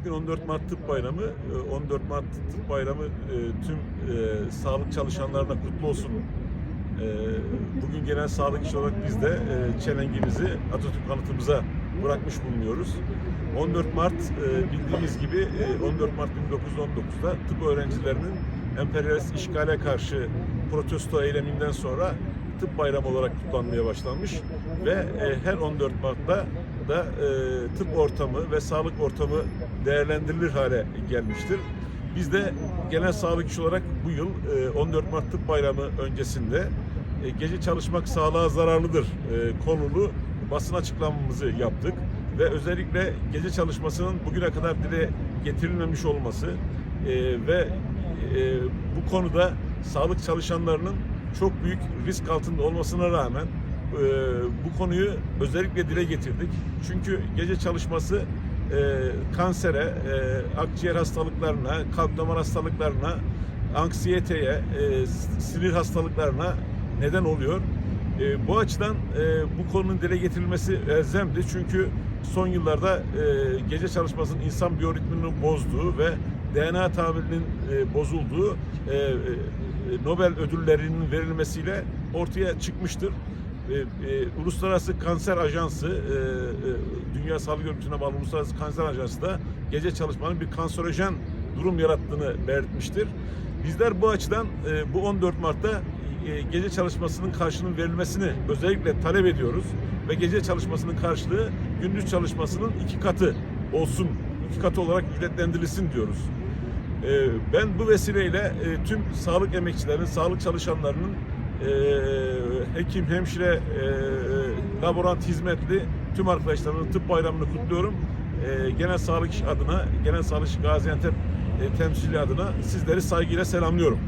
Bugün 14 Mart Tıp Bayramı. Ee, 14 Mart Tıp Bayramı e, tüm e, sağlık çalışanlarına kutlu olsun. Ee, Bugün genel sağlık işi olarak biz de e, çelengimizi Atatürk anıtımıza bırakmış bulunuyoruz. 14 Mart bildiğimiz gibi e, 14 Mart 1919'da tıp öğrencilerinin emperyalist işgale karşı protesto eyleminden sonra tıp bayramı olarak kutlanmaya başlanmış ve e, her 14 Mart'ta da e, tıp ortamı ve sağlık ortamı değerlendirilir hale gelmiştir. Biz de genel sağlık işi olarak bu yıl e, 14 Mart Tıp Bayramı öncesinde e, gece çalışmak sağlığa zararlıdır e, konulu basın açıklamamızı yaptık ve özellikle gece çalışmasının bugüne kadar dile getirilmemiş olması e, ve e, bu konuda sağlık çalışanlarının çok büyük risk altında olmasına rağmen e, bu konuyu özellikle dile getirdik. Çünkü gece çalışması e, kansere, e, akciğer hastalıklarına, kalp damar hastalıklarına, anksiyeteye, e, sinir hastalıklarına neden oluyor. E, bu açıdan e, bu konunun dile getirilmesi elzemdi. Çünkü son yıllarda e, gece çalışmasının insan biyoritmini bozduğu ve DNA tamirinin e, bozulduğu e, e, Nobel ödüllerinin verilmesiyle ortaya çıkmıştır. E, e, Uluslararası Kanser Ajansı, e, e, Dünya Sağlık Örgütü'ne bağlı Uluslararası Kanser Ajansı da gece çalışmanın bir kanserojen durum yarattığını belirtmiştir. Bizler bu açıdan e, bu 14 Mart'ta e, gece çalışmasının karşılığının verilmesini özellikle talep ediyoruz ve gece çalışmasının karşılığı gündüz çalışmasının iki katı olsun, iki katı olarak ücretlendirilsin diyoruz. E, Ben bu vesileyle e, tüm sağlık emekçilerinin, sağlık çalışanlarının e, hekim, hemşire, e, laborant hizmetli tüm arkadaşlarımın tıp bayramını kutluyorum. Genel Sağlık adına, Genel Sağlık Gaziantep temsili adına sizleri saygıyla selamlıyorum.